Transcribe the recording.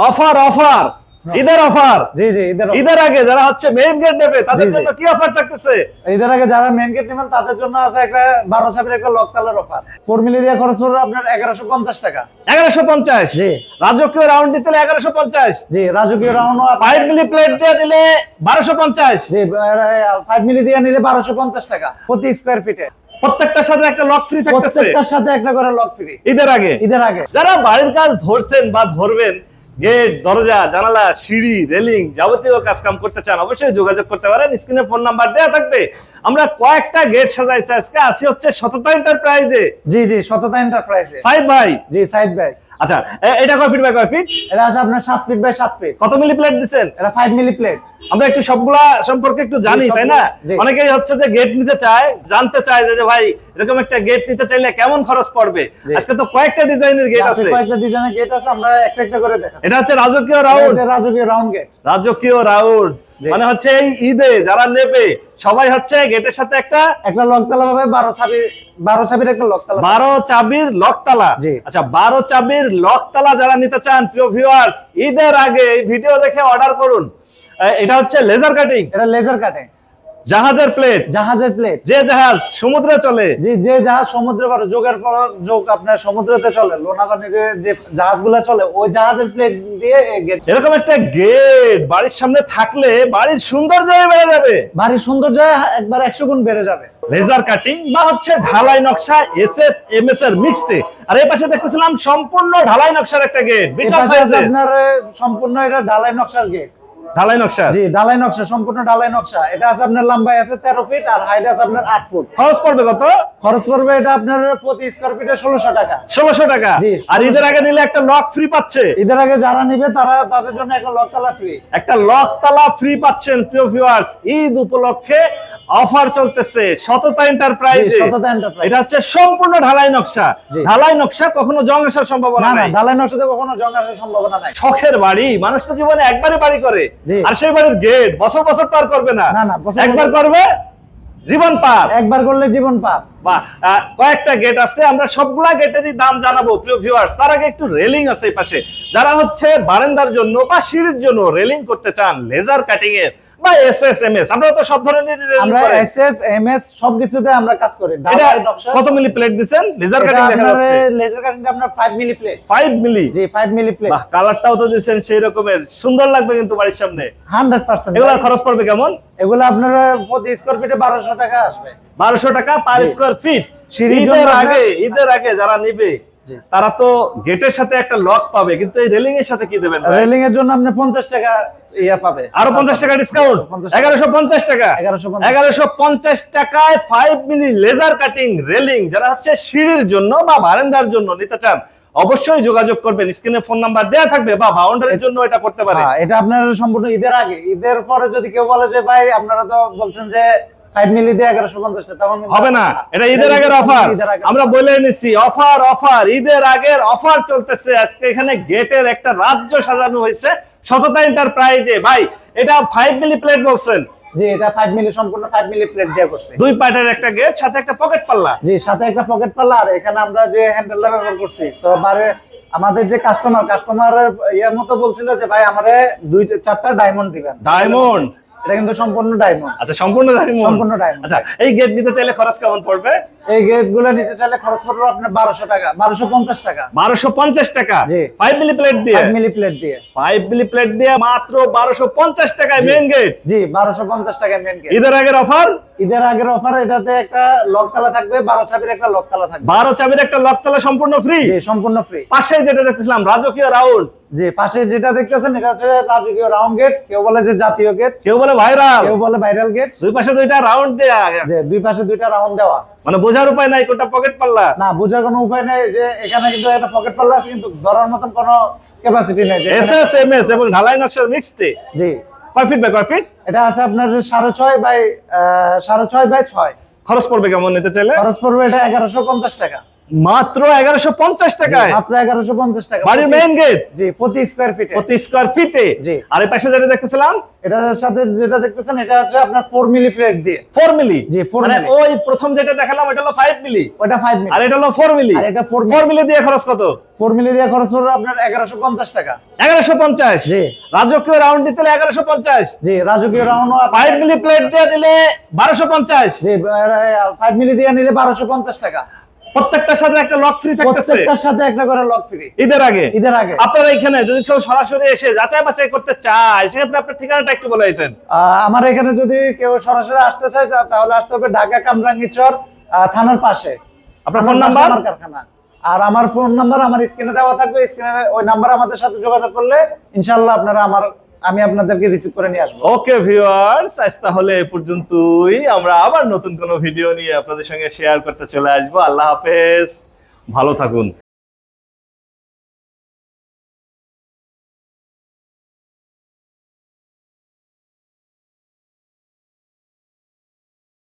Offer offer. ঈদের offer. জি জি ঈদের ঈদের আগে যারা হচ্ছে মেইন গেট নেবে তাদের। জন্য কি অফার থাকতেছে? ঈদের আগে যারা মেন গেট নেবেন তাদের জন্য আছে একটা বারো সাপের একটা লকতালের অফার। ফোর মিলি দিয়ে খরচ পড়বে আপনার এগারোশো পঞ্চাশ টাকা। এগারোশো পঞ্চাশ। জি। রাজকীয় রাউন্ড দিতে এগারোশো পঞ্চাশ। জি রাজকীয় রাউন্ড ফাইভ মিলি প্লেট দিয়ে দিলে বারোশো পঞ্চাশ। জি ফাইভ মিলি দিয়ে নিলে বারোশো পঞ্চাশ টাকা প্রতি স্কোয়ার ফিটে প্রত্যেকটার সাথে একটা লক ফ্রি থাকতেছে। প্রত্যেকটার সাথে একটা করে লক ফ্রি ঈদের আগে। ঈদের আগে। যারা বাড়ির কাজ ধরছেন বা ধরবেন গেট দরজা জানালা সিঁড়ি রেলিং যাবতীয় কাজ কাম করতে চান অবশ্যই যোগাযোগ করতে পারেন। স্ক্রিনে ফোন নাম্বার দেওয়া থাকবে। আমরা কয়েকটা গেট সাজাইছি আজকে। আসি হচ্ছে সততা এন্টারপ্রাইজে জি জি সততা এন্টারপ্রাইজে সাইদ ভাই। জি সাইড ব্যাগ আচ্ছা এটা কয় ফিট বাই কয় ফিট এটা আছে আপনার সাত ফিট বাই সাত ফিট কত মিলি প্লেট দিচ্ছেন এটা ফাইভ মিলি প্লেট আমরা একটু সবগুলা সম্পর্কে একটু জানি তাই না? অনেকেই হচ্ছে যে গেট নিতে চায় জানতে চায় যে ভাই এরকম একটা গেট নিতে চাইলে কেমন খরচ পড়বে? আজকে তো কয়েকটা ডিজাইনের গেট আছে কয়েকটা ডিজাইনের গেট আছে আমরা একটা একটা করে দেখাচ্ছি। এটা হচ্ছে রাজকীয় রাউন্ড রাজকীয় রাউন্ড গেট রাজকীয় রাউন্ড। মানে হচ্ছে এই ঈদে যারা নেবে সবাই হচ্ছে গেটের সাথে একটা একটা লকতালা পাবে বারো চাবি বারো চাবির একটা লকতালা বারো চাবির লকতালা। আচ্ছা বারো চাবির লকতালা যারা নিতে চান প্রিয় ভিউয়ার্স ঈদের আগে এই ভিডিও দেখে অর্ডার করুন। এটা হচ্ছে লেজার কাটিং এটা লেজার কাটে জাহাজের প্লেট জাহাজের প্লেট যে জাহাজ সমুদ্রে চলে। যে যে জাহাজ সমুদ্রে পারে যোগের পর যোগ আপনার সমুদ্রতে চলে লোনাপানিতে যে জাহাজগুলো চলে ওই জাহাজের প্লেট দিয়ে গেট এরকম একটা গেট বাড়ির সামনে থাকলে বাড়ির সুন্দর সৌন্দর্য বেড়ে যাবে। বাড়ির সুন্দর সৌন্দর্য একবার একশো গুণ বেড়ে যাবে। লেজার কাটিং বা হচ্ছে ঢালাই নকশা এস এস এম এস এর মিক্সড আর এই পাশে দেখতেছিলাম সম্পূর্ণ ঢালাই নকশার একটা গেট বিশাল সাইজের আপনার সম্পূর্ণ এটা ঢালাই নকশার গেট ঢালাই নকশা? জি ডালাই নকশা সম্পূর্ণ ডালাই নকশা। এটা আছে আপনার লম্বাই আছে তেরো ফিট আর হাইট আছে আপনার ফুট। খরচ পড়বে কত? খরচ পড়বে এটা আপনার প্রতি স্কোয়ার ফিটে টাকা। টাকা? আর ঈদের আগে নিলে একটা লক ফ্রি পাচ্ছে? ঈদের আগে যারা নিবে তারা তাদের জন্য একটা লকতালা ফ্রি একটা লক তালা ফ্রি পাচ্ছেন প্রিয় ভিউয়ার্স ঈদ উপলক্ষে অফার চলতেছে সততা এন্টারপ্রাইজে সততা এন্টারপ্রাইজ এটা হচ্ছে সম্পূর্ণ ঢালাই নকশা। ঢালাই নকশা কখনো জং আসার সম্ভাবনা নাই। ডালাই নকশাতে কখনো জং আসার সম্ভাবনা নাই। শখের বাড়ি মানুষ তো জীবনে একবারে বাড়ি করে। আর সেই বাড়ির গেট বছর বছর পার করবে না। না, না, একবার করবে জীবন পার। একবার করলে জীবন পার। কয়েকটা গেট আছে আমরা সবগুলা গেটেরই দাম জানাব প্রিয় ভিউয়ার্স তার আগে একটু রেলিং আছে এই পাশে। যারা হচ্ছে বারান্দার জন্য বা সিঁড়ির জন্য রেলিং করতে চান লেজার কাটিং এর বা এস এস আপনারা তো সব ধরনের আমরা করেন। এস এস সবকিছুতে আমরা কাজ করি। এটা কত মিলি প্লেট দিছেন লেজার কাটিং দেখা আপনার যাচ্ছে। লেজার কাটিংটা আপনার 5 মিলি প্লেট 5 মিলি জি 5 মিলি প্লেট বাহ কালারটাও তো দিছেন সেই রকমের। সুন্দর লাগবে কিন্তু বাড়ির সামনে। 100% এগুলা খরচ পড়বে কেমন? এগুলো আপনার প্রতি স্কয়ার ফিটে 1200 টাকা আসবে। বারোশো টাকা পার। স্কোয়ার ফিট ঈদের আগে ঈদের আগে যারা নিবে তারা তো গেটের সাথে একটা লক পাবে। কিন্তু এই রেলিং এর সাথে কি দেবেন রেলিং এর জন্য আপনি 50 টাকা ইয়া পাবে। আরও পঞ্চাশ টাকা ডিসকাউন্ট 50 টাকা। এগারোশো পঞ্চাশ টাকা? 1150 টাকায় five milli laser cutting railing যারা হচ্ছে সিঁড়ির জন্য বা বারান্দার জন্য নিতে চান অবশ্যই যোগাযোগ করবেন। স্ক্রিনে ফোন নাম্বার দেওয়া থাকবে বা বাউন্ডারির জন্য এটা করতে পারে হ্যাঁ এটা আপনার সম্পূর্ণ ঈদের আগে। ঈদের পরে যদি কেউ বলে যে ভাই আপনারা তো বলছেন যে 5 মিলি দিয়ে 1150 টাকা তখন হবে না। এটা ঈদের আগের অফার আমরা বলে নিচ্ছি অফার অফার ঈদের আগের অফার চলতেছে। আজকে এখানে গেটের একটা রাজ্য সাজানো হয়েছে। সততা এন্টারপ্রাইজে ভাই এটা ফাইভ মিলি প্লেট বলছেন। জি এটা 5 মিলি সম্পূর্ণ 5 মিলি প্লেট দেয়া করছে। দুই পার্টের একটা গেট সাথে একটা পকেট পাল্লা জি সাথে একটা পকেট পাল্লা আর এখানে আমরা যে হ্যান্ডেলটা ব্যবহার করছি তো বারে আমাদের যে কাস্টমার কাস্টমারের ইয়ার মতো বলছিল যে ভাই আমারে দুইটা চারটা ডায়মন্ড দিবেন। ডায়মন্ড এটা কিন্তু সম্পূর্ণ ডায়মন্ড আচ্ছা সম্পূর্ণ ডায়মন্ড সম্পূর্ণ ডায়মন্ড আচ্ছা এই গেট নিতে চাইলে খরচ কেমন পড়বে? এই গেটগুলো নিতে চাইলে খরচ পড়বে আপনার বারোশো টাকা বারোশো পঞ্চাশ টাকা। বারোশো পঞ্চাশ টাকা? জি। ফাইভ মিলি প্লেট দিয়ে? ফাইভ মিলি প্লেট দিয়ে। ফাইভ মিলি প্লেট দিয়ে মাত্র বারোশো পঞ্চাশ টাকায় মেন গেট জি বারোশো পঞ্চাশ টাকা মেন গেট ঈদের আগের অফার ঈদের আগের অফার এটাতে একটা লক তালা থাকবে বারো চাবির একটা লক তালা থাকবে। বারো চাবির একটা লকতলা সম্পূর্ণ ফ্রি জি সম্পূর্ণ ফ্রি পাশে যেটা দেখতেছিলাম রাজকীয় রাউন্ড। জি পাশে যেটা দেখতেছেন এটা হচ্ছে রাজকীয় রাউন্ড গেট কেউ বলে যে জাতীয় গেট কেউ বলে ভাইরাল কেউ বলে ভাইরাল গেট দুই পাশে দুইটা রাউন্ড দেয়া। যে দুই পাশে দুইটা রাউন্ড দেওয়া। মানে বোঝার উপায় নাই কোনটা পকেট পাল্লা? না বোঝার কোনো উপায় নাই যে এখানে কিন্তু একটা পকেট পাল্লা আছে কিন্তু ধরার মতন কোনো ক্যাপাসিটি নেই যে এস এখানে- এস এম এস এবং ঢালাই নকশার মিক্সড জি। কয় ফিট বাই কয় ফিট এটা আছে আপনার সাড়ে ছয় বাই আহ, সাড়ে ছয় বাই ছয়। খরচ পড়বে কেমন নিতে চাইলে? খরচ পড়বে এটা এগারোশো পঞ্চাশ টাকা। মাত্র এগারোশো পঞ্চাশ টাকায়। মাত্র এগারোশো পঞ্চাশ টাকা। বাড়ির মেইন গেট জি প্রতি স্কোয়ার ফিটে প্রতি স্কোয়ার ফিটে জি। আর পাশে যেটা দেখতেছিলাম? এটার সাথে যেটা দেখতেছেন এটা হচ্ছে আপনার ফোর মিলি প্লেট দিয়ে। ফোর মিলি জি, four মানে ওই প্রথম যেটা দেখালাম ওটা হলো ফাইভ মিলি ওটা ফাইভ মিলি আর এটা হলো ফোর মিলি আর এটা ফোর মিলি দিয়ে খরচ কত? ফোর মিলি দিয়ে খরচ পড়বে আপনার এগারোশো পঞ্চাশ টাকা। এগারোশো পঞ্চাশ? জি। রাজকীয় রাউন্ড দিতে এগারোশো পঞ্চাশ? জি রাজকীয় রাউন্ড ফাইভ মিলি প্লেট দিয়ে দিলে বারোশো পঞ্চাশ? জি ফাইভ মিলি দিয়ে নিলে বারোশো পঞ্চাশ টাকা। প্রত্যেকটার সাথে একটা লক ফ্রি থাকতেছে। প্রত্যেকটার সাথে একটা করে লক ফ্রি ঈদের আগে? ঈদের আগে। আপনারা এখানে যদি কেউ সরাসরি এসে যাচাই বাছাই করতে চায় সেক্ষেত্রে আপনার ঠিকানাটা একটু বলে দিতেন। আমার এখানে যদি কেউ সরাসরি আসতে চায় তাহলে আসতে হবে ঢাকা কামরাঙ্গীচর থানার পাশে। আপনার ফোন নাম্বার আমার কারখানা। আর আমার ফোন নাম্বার আমার স্ক্রিনে দেওয়া থাকবে স্ক্রিনে ওই নাম্বার আমাদের সাথে যোগাযোগ করলে ইনশাল্লাহ আপনারা আমার আমি আপনাদেরকে রিসিভ করে নিয়ে আসব। ওকে ভিউয়ার্স আজ তাহলে এ পর্যন্তই। আমরা আবার নতুন কোনো ভিডিও নিয়ে আপনাদের সঙ্গে শেয়ার করতে চলে আসব। আল্লাহ হাফেজ। ভালো থাকুন।